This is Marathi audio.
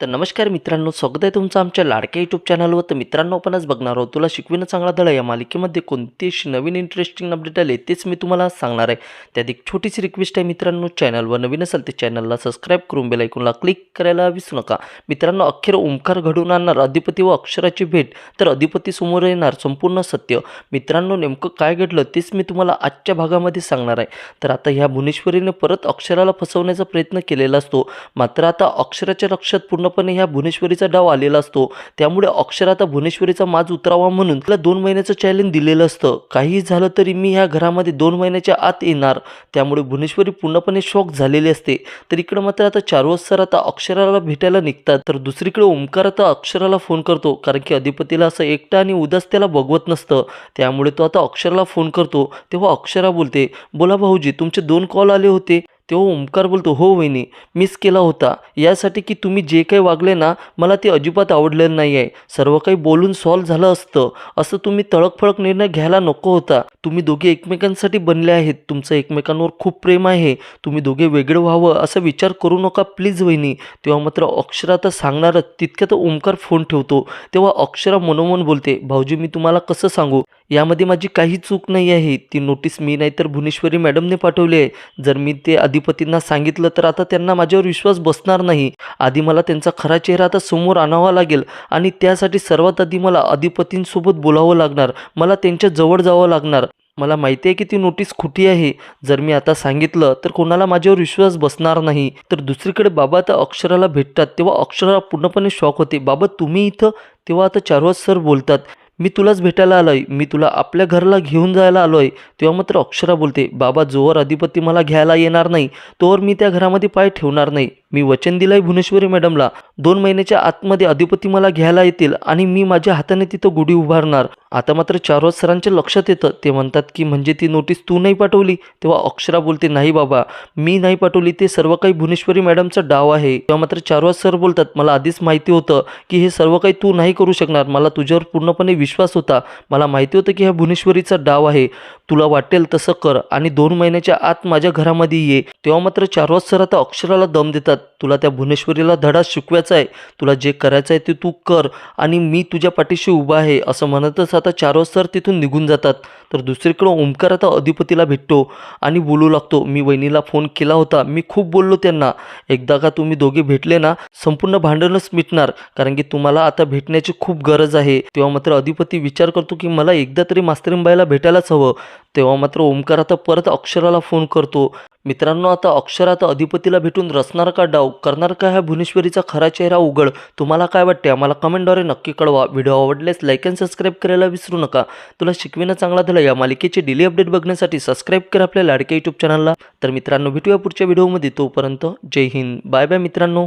तर नमस्कार मित्रांनो स्वागत आहे तुमचं आमच्या लाडक्या यूट्यूब चॅनलवर तर मित्रांनो आपण आज बघणार आहोत तुला शिकविणं चांगला धडा या मालिकेमध्ये कोणती अशी नवीन इंटरेस्टिंग अपडेट आले तेच मी तुम्हाला सांगणार आहे. त्यात एक छोटीशी रिक्वेस्ट आहे मित्रांनो चॅनलवर नवीन असेल ते चॅनलला सबस्क्राईब करून बेल ऐकूनला क्लिक करायला विसरू नका. मित्रांनो अखेर ओंकार घडवून आणणार अधिपती व अक्षराची भेट तर अधिपती समोर येणार संपूर्ण सत्य. मित्रांनो नेमकं काय घडलं तेच मी तुम्हाला आजच्या भागामध्ये सांगणार आहे. तर आता ह्या भुवनेश्वरीने परत अक्षराला फसवण्याचा प्रयत्न केलेला असतो. मात्र आता अक्षराच्या लक्षात पूर्ण पूर्णपणे ह्या भुवनेश्वरीचा डाव आलेला असतो. त्यामुळे अक्षर आता भुवनेश्वरीचा माज उतरावा म्हणून तिला दोन महिन्याचं चॅलेंज दिलेलं असतं. काही झालं तरी मी ह्या घरामध्ये दोन महिन्याच्या आत येणार. त्यामुळे भुवनेश्वरी पूर्णपणे शॉक झालेली असते. तर इकडं मात्र आता चारवस सर आता अक्षराला भेटायला निघतात. तर दुसरीकडे ओंकार आता अक्षराला फोन करतो. कारण की अधिपतीला असं एकटा आणि उदास त्याला बघवत नसतं. त्यामुळे तो आता अक्षराला फोन करतो. तेव्हा अक्षरा बोलते बोला भाऊजी तुमचे दोन कॉल आले होते. तेव्हा ओंकार बोलतो हो वहिनी मिस केला होता. यासाठी की तुम्ही जे काही वागले ना मला ते अजिबात आवडलेलं नाही आहे सर्व काही बोलून सॉल्व्ह झालं असतं. असं तुम्ही तळकफळक निर्णय घ्यायला नको होता. तुम्ही दोघे एकमेकांसाठी बनले आहेत. तुमचं एकमेकांवर खूप प्रेम आहे. तुम्ही दोघे वेगळं व्हावं असा विचार करू नका प्लीज वहिनी. तेव्हा मात्र अक्षरा तर सांगणारच. तितक्यात ओंकार फोन ठेवतो. तेव्हा अक्षरा मनोमन बोलते भाऊजी मी तुम्हाला कसं सांगू? यामध्ये माझी काही चूक नाही आहे. ती नोटीस मी नाही तर भुवनेश्वरी मॅडमने पाठवली आहे. जर मी ते आधी अधिपतींना सांगितलं तर आता त्यांना माझ्यावर विश्वास बसणार नाही. आधी मला त्यांचा खरा चेहरा आता समोर आणावा लागेल आणि त्यासाठी सर्वात आधी मला अधिपतींसोबत बोलावं लागणार. मला त्यांच्या जवळ जावं लागणार. मला माहिती आहे की ती नोटीस खोटी आहे. जर मी आता सांगितलं तर कोणाला माझ्यावर विश्वास बसणार नाही. तर दुसरीकडे बाबा आता अक्षराला भेटतात तेव्हा अक्षराला पूर्णपणे शॉक होते. बाबा तुम्ही इथं? तेव्हा आता चारवाज सर बोलतात मी तुलाच भेटायला आलो आहे मी तुला आपल्या घराला घेऊन जायला आलो आहे तेव्हा मात्र अक्षरा बोलते बाबा जोवर अधिपती मला घ्यायला येणार नाही तोवर मी त्या घरामध्ये पाय ठेवणार नाही. मी वचन दिलंय भुवनेश्वरी मॅडमला. दोन महिन्याच्या आतमध्ये अधिपती मला घ्यायला येतील आणि मी माझ्या हाताने तिथं गुढी उभारणार. आता मात्र चारवाज सरांच्या लक्षात येतं. ते म्हणतात की म्हणजे ती नोटीस तू नाही पाठवली? तेव्हा अक्षरा बोलते नाही बाबा. मी नाही पाठवली. ते सर्व काही भुवनेश्वरी मॅडमचा डाव आहे. तेव्हा मात्र चारवाज सर बोलतात मला आधीच माहिती होतं की हे सर्व काही तू नाही करू शकणार. मला तुझ्यावर पूर्णपणे विश्वास होता. मला माहिती होतं की हा भुवनेश्वरीचा डाव आहे. तुला वाटेल तसं कर आणि दोन महिन्याच्या आत माझ्या घरामध्ये ये. तेव्हा मात्र चारवाज सर आता अक्षराला दम देतात. तुला त्या भुवनेश्वरीला धडा शिकवायचा आहे. तुला जे करायचं आहे ते तू कर आणि मी तुझ्या पाठीशी उभा आहे असं म्हणतच आता चारवाज सर तिथून निघून जातात. तर दुसरीकडं ओंकार आता अधिपतीला भेटतो आणि बोलू लागतो मी वहिनीला फोन केला होता. मी खूप बोललो त्यांना. एकदा का तुम्ही दोघे भेटले ना संपूर्ण भांडणच मिटणार कारण की तुम्हाला आता भेटण्याची खूप गरज आहे. तेव्हा मात्र अधिपती विचार करतो की मला एकदा तरी मास्तरींबाईला भेटायलाच हवं. तेव्हा मात्र ओंकार आता परत अक्षराला फोन करतो. मित्रांनो आता अक्षरात अधिपतीला भेटून रचणार का डाव? करणार का ह्या भुवनेश्वरीचा खरा चेहरा उघड? तुम्हाला काय वाटते आम्हाला कमेंटद्वारे नक्की कळवा. व्हिडिओ आवडल्यास लाईक अँड सबस्क्राईब करायला विसरू नका. तुला शिकविणं चांगला झालं या मालिकेचे डेली अपडेट बघण्यासाठी सबस्क्राईब करा आपल्या लाडक्या यूट्यूब चॅनलला तर मित्रांनो भेटूया पुढच्या व्हिडिओमध्ये तोपर्यंत जय हिंद. बाय बाय मित्रांनो.